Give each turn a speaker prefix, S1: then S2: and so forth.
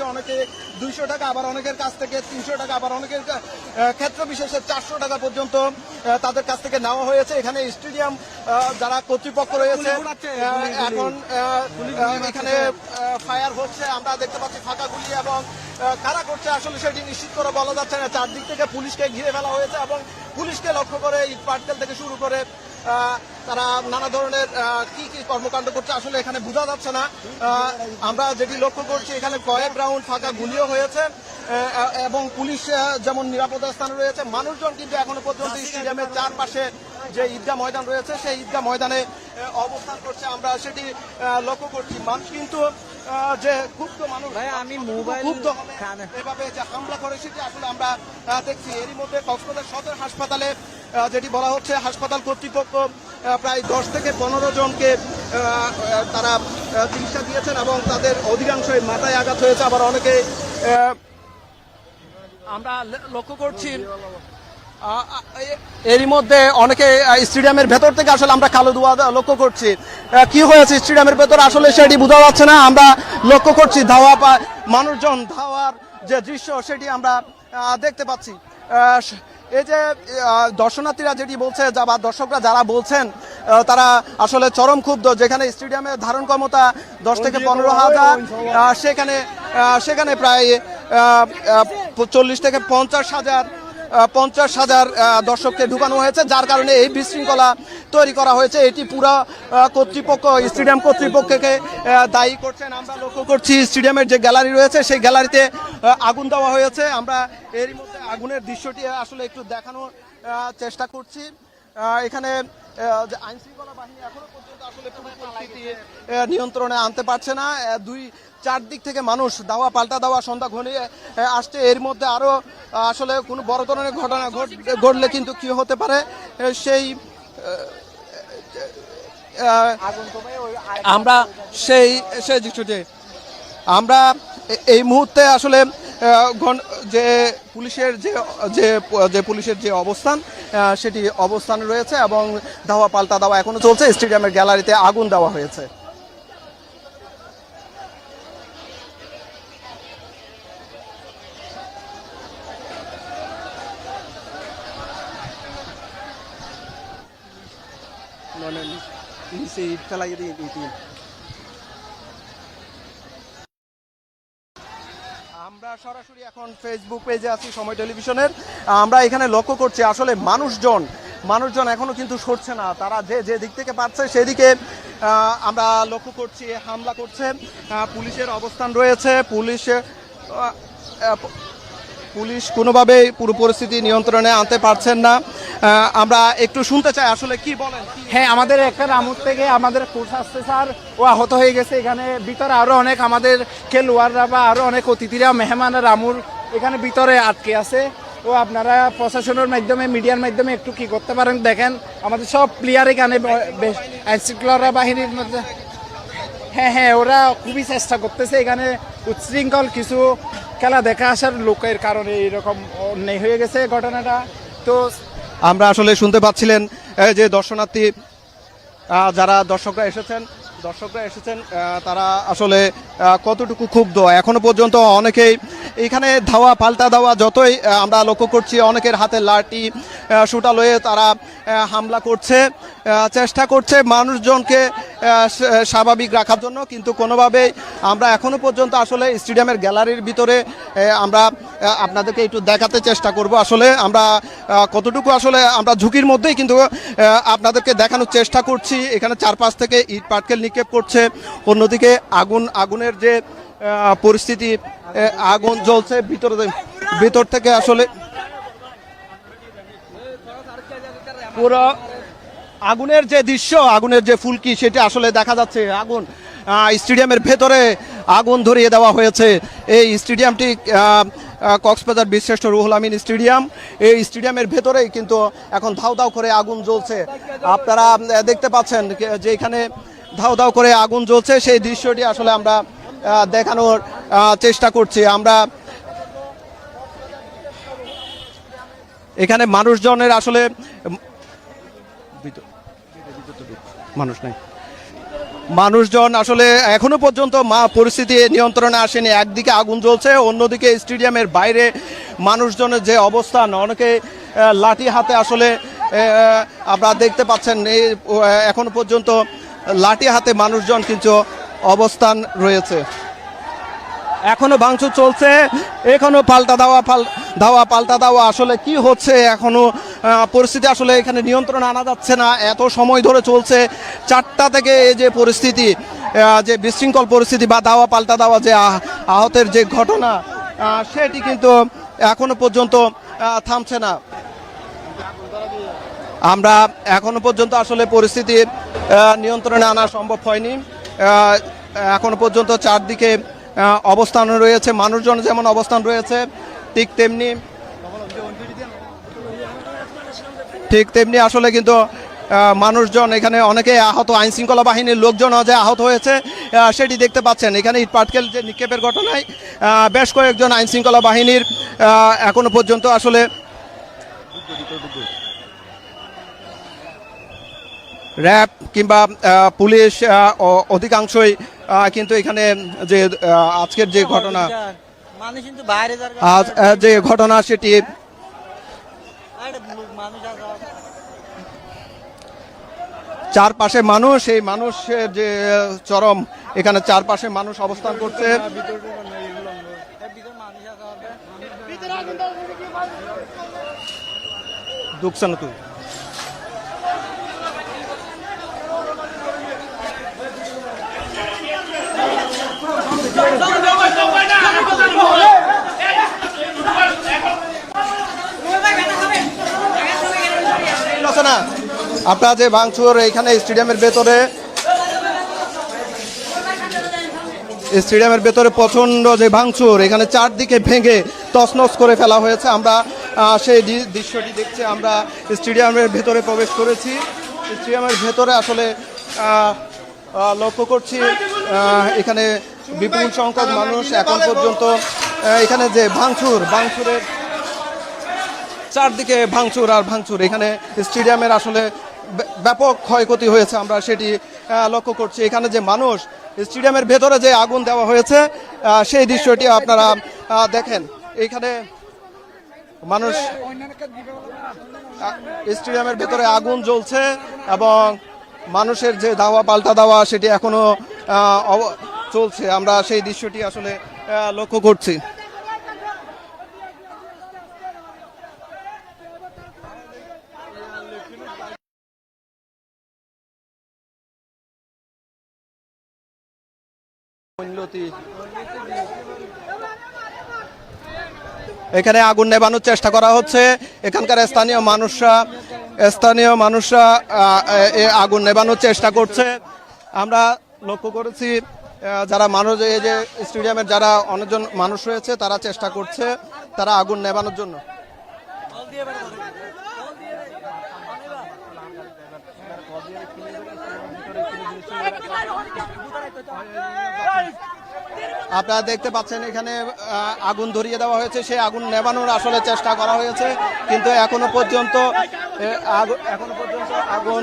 S1: অনেকে দুইশো টাকা আবার অনেকের কাছ থেকে তিনশো টাকা আবার অনেকের ক্ষেত্র বিশেষে চারশো টাকা পর্যন্ত তাদের কাছ থেকে নেওয়া হয়েছে। এখানে স্টেডিয়াম যারা কর্তৃপক্ষ রয়েছে এখন এখানে ফায়ার হচ্ছে। আমরা দেখতে পাচ্ছি ফাঁকা গুলি এবং কারা করছে আসলে সেটি নিশ্চিত করে বলা যাচ্ছে না। চারদিক থেকে পুলিশকে ঘিরে ফেলা হয়েছে এবং পুলিশকে লক্ষ্য করে ইট পাটকেল থেকে শুরু করে তারা নানা ধরনের কি কি কর্মকাণ্ড করছে আসলে এখানে বোঝা যাচ্ছে না। আমরা যেটি লক্ষ্য করছি এখানে কয়েক রাউন্ড ফাঁকা গুলিও হয়েছে। এবং পুলিশ যেমন নিরাপত্তা স্থানে রয়েছে মানুষজন কিন্তু এখনও পর্যন্ত স্টেডিয়ামের চারপাশে যে ঈদগাহ ময়দান রয়েছে সেই ঈদগাহ ময়দানে অবস্থান করছে। আমরা সেটি লক্ষ্য করছি। মানুষ কিন্তু যে ক্ষুব্ধ মানুষ
S2: আমি মোবাইল
S1: ক্ষুব্ধ হবে এভাবে যে হামলা করে সেটি আসলে আমরা দেখছি। এরই মধ্যে কক্সবাজার সদর হাসপাতালে যেটি বলা হচ্ছে হাসপাতাল কর্তৃপক্ষ প্রায় দশ থেকে পনেরো জনকে তারা চিকিৎসা দিয়েছেন এবং তাদের অধিকাংশই মাথায় আঘাত হয়েছে। আবার অনেকে আমরা লক্ষ্য করছি এরই মধ্যে অনেকে স্টেডিয়ামের ভেতর থেকে আসলে আমরা কালো ধোয়া লক্ষ্য করছি। কি হয়েছে স্টেডিয়ামের ভেতর? আসলে সেটি বোঝা যাচ্ছে না। আমরা লক্ষ্য করছি ধাওয়া মানুষজন ধাওয়ার যে দৃশ্য, সেটি আমরা দেখতে পাচ্ছি। এই যে দর্শনার্থীরা যেটি বলছে যা বা দর্শকরা যারা বলছেন তারা আসলে চরম ক্ষুব্ধ। যেখানে স্টেডিয়ামের ধারণ ক্ষমতা দশ থেকে পনেরো হাজার সেখানে সেখানে প্রায় চল্লিশ থেকে পঞ্চাশ হাজার পঞ্চাশ হাজার দর্শককে ঢুকানো হয়েছে যার কারণে এই বিশৃঙ্খলা তৈরি করা হয়েছে। এটি পুরা কর্তৃপক্ষ স্টেডিয়াম কর্তৃপক্ষকে দায়ী করছেন। আমরা লক্ষ্য করছি স্টেডিয়ামের যে গ্যালারি রয়েছে সেই গ্যালারিতে আগুন দেওয়া হয়েছে। আমরা এরই মধ্যে আগুনের দৃশ্যটি আসলে একটু দেখানোর চেষ্টা করছি। এখানে আইন শৃঙ্খলা বাহিনী এখনও পর্যন্ত আসলে পরিস্থিতি নিয়ন্ত্রণে আনতে পারছে না। দুই চারদিক থেকে মানুষ দাওয়া, পাল্টা দাওয়া, সন্ধ্যা ঘনিয়ে আসছে। এর মধ্যে আরও আসলে কোনো বড় ধরনের ঘটনা ঘট- ঘটলে কিন্তু কি হতে পারে? সেই আমরা সেই সেই দৃশ্যটি, আমরা এই মুহূর্তে আসলে যে পুলিশের যে যে পুলিশের যে অবস্থান সেটি অবস্থান রয়েছে এবং ধাওয়া পাল্টা দেওয়া এখনও চলছে। স্টেডিয়ামের গ্যালারিতে আগুন দেওয়া হয়েছে। নিচে ফেলাই দিয়ে দিই আমরা সরাসরি এখন ফেসবুক পেজে আছি সময় টেলিভিশনের। আমরা এখানে লক্ষ্য করছি আসলে মানুষজন মানুষজন এখনও কিন্তু সরছে না। তারা যে যে দিক থেকে পাচ্ছে সেদিকে আমরা লক্ষ্য করছি হামলা করছে পুলিশের অবস্থান রয়েছে, পুলিশ পুলিশ কোনোভাবেই পুরো পরিস্থিতি নিয়ন্ত্রণে আনতে পারছেন না। আমরা একটু শুনতে চাই আসলে কি বলেন
S2: হ্যাঁ আমাদের একটা রামুর থেকে আমাদের কোচ আসছে স্যার। ও আহত হয়ে গেছে। এখানে ভিতরে আরও অনেক আমাদের খেলোয়াড়রা বা আরও অনেক অতিথিরা মেহমান রামুর এখানে ভিতরে আটকে আছে। ও আপনারা প্রশাসনের মাধ্যমে, মিডিয়ার মাধ্যমে একটু কি করতে পারেন? দেখেন, আমাদের সব প্লেয়ার এখানে আইনশৃঙ্খলা বাহিনীর মধ্যে। হ্যাঁ হ্যাঁ ওরা খুবই চেষ্টা করতেছে। এখানে উচ্ছৃঙ্খল কিছু খেলা দেখা আসার লোকের কারণে এরকম অন্যায় হয়ে গেছে ঘটনাটা। তো
S1: আমরা আসলে শুনতে পাচ্ছিলেন যে দর্শনার্থী যারা দর্শকরা এসেছেন দর্শকরা এসেছেন তারা আসলে কতটুকু ক্ষুব্ধ? এখনও পর্যন্ত অনেকেই এখানে ধাওয়া, পাল্টা দেওয়া যতই আমরা লক্ষ্য করছি, অনেকের হাতে লাঠি সুটালয়ে সুটা লয়ে তারা হামলা করছে। চেষ্টা করছে মানুষজনকে স্বাভাবিক রাখার জন্য, কিন্তু কোনোভাবেই আমরা এখনও পর্যন্ত আসলে স্টেডিয়ামের গ্যালারির ভিতরে আমরা আপনাদেরকে একটু দেখাতে চেষ্টা করব। আসলে আমরা কতটুকু আসলে আমরা ঝুঁকির মধ্যেই কিন্তু আপনাদেরকে দেখানোর চেষ্টা করছি। এখানে চারপাশ থেকে ইট পাটকেল নিক্ষেপ করছে। অন্যদিকে আগুন, আগুনের যে পরিস্থিতি আগুন জ্বলছে ভিতরে ভিতর থেকে আসলে। পুরো আগুনের যে দৃশ্য, আগুনের যে ফুলকি, সেটা আসলে দেখা যাচ্ছে আগুন স্টেডিয়ামের ভেতরে আগুন ধরিয়ে দেওয়া হয়েছে। এই স্টেডিয়ামটি কক্সবাজার বিশ্রেষ্ঠ রুহুল আমিন স্টেডিয়াম। এই স্টেডিয়ামের ভেতরেই কিন্তু এখন ধাও ধাও করে আগুন জ্বলছে। আপনারা দেখতে পাচ্ছেন যে এখানে ধাও ধাও করে আগুন জ্বলছে, সেই দৃশ্যটি আসলে আমরা দেখানোর চেষ্টা করছি। আমরা এখানে মানুষজনের আসলে উম, ভিতর- ভিতর তো ঢুক, মানুষ নাই। মানুষজন আসলে এখনও পর্যন্ত মা পরিস্থিতি নিয়ন্ত্রণে আসেনি। একদিকে আগুন জ্বলছে, অন্যদিকে স্টেডিয়ামের বাইরে মানুষজনের যে অবস্থান অনেকে লাঠি হাতে আসলে আপনারা দেখতে পাচ্ছেন এই এখনও পর্যন্ত লাঠি হাতে মানুষজন কিন্তু অবস্থান রয়েছে। এখনও ভাঙচুর চলছে, এখনও পাল্টা দেওয়া পাল ধাওয়া, পাল্টা দেওয়া আসলে কি হচ্ছে এখনও? পরিস্থিতি আসলে এখানে নিয়ন্ত্রণ আনা যাচ্ছে না, এত সময় ধরে চলছে চারটা থেকে এই যে পরিস্থিতি যে বিশৃঙ্খল পরিস্থিতি বা দাওয়া পাল্টা দেওয়া যে আহতের যে ঘটনা সেটি কিন্তু এখনও পর্যন্ত থামছে না। আমরা এখনও পর্যন্ত আসলে পরিস্থিতি নিয়ন্ত্রণে আনা সম্ভব হয়নি। এখনও পর্যন্ত চারদিকে অবস্থান রয়েছে, মানুষজন যেমন অবস্থান রয়েছে, ঠিক তেমনি ঠিক তেমনি আসলে কিন্তু মানুষজন এখানে অনেকে আহত আইন শৃঙ্খলা বাহিনীর লোকজন যে আহত হয়েছে সেটি দেখতে পাচ্ছেন। এখানে ইট পাটকেল যে নিক্ষেপের ঘটনায় বেশ কয়েকজন আইন শৃঙ্খলা বাহিনীর এখনও পর্যন্ত আসলে র্যাব কিংবা পুলিশ অধিকাংশই কিন্তু এখানে যে আজকের যে ঘটনা যে ঘটনা সেটি চারপাশে মানুষ এই মানুষের যে চরম, এখানে চারপাশে মানুষ অবস্থান করছে। ঢুকছে না তুই না আপনার যে ভাঙচুর এখানে স্টেডিয়ামের ভেতরে স্টেডিয়ামের ভেতরে প্রচণ্ড যে ভাঙচুর, এখানে চারদিকে ভেঙে তছনছ করে ফেলা হয়েছে। আমরা সেই দৃশ্যটি দেখছি, আমরা স্টেডিয়ামের ভেতরে প্রবেশ করেছি। স্টেডিয়ামের ভেতরে আসলে লক্ষ্য করছি এখানে বিপুল সংখ্যক মানুষ এখন পর্যন্ত এখানে যে ভাঙচুর, ভাঙচুরের চারদিকে ভাঙচুর আর ভাঙচুর। এখানে স্টেডিয়ামের আসলে ব্যাপক ক্ষয়ক্ষতি হয়েছে, আমরা সেটি লক্ষ্য করছি। এখানে যে মানুষ, স্টেডিয়ামের ভেতরে যে আগুন দেওয়া হয়েছে সেই দৃশ্যটি আপনারা দেখেন। এখানে মানুষ স্টেডিয়ামের ভেতরে আগুন জ্বলছে এবং মানুষের যে দাওয়া পাল্টা দেওয়া সেটি এখনও অব- চলছে, আমরা সেই দৃশ্যটি আসলে লক্ষ্য করছি। এখানে আগুন নেবানোর চেষ্টা করা হচ্ছে। এখানকার স্থানীয় মানুষরা স্থানীয় মানুষরা আগুন নেবানোর চেষ্টা করছে। আমরা লক্ষ্য করেছি যারা মানুষ, এই যে স্টেডিয়ামের যারা অনেকজন মানুষ রয়েছে, তারা চেষ্টা করছে, তারা আগুন নেবানোর জন্য। আপনারা দেখতে পাচ্ছেন এখানে আগুন ধরিয়ে দেওয়া হয়েছে। সেই আগুন নেবানোর আসলে চেষ্টা করা হয়েছে, কিন্তু এখনও পর্যন্ত এখনও পর্যন্ত আগুন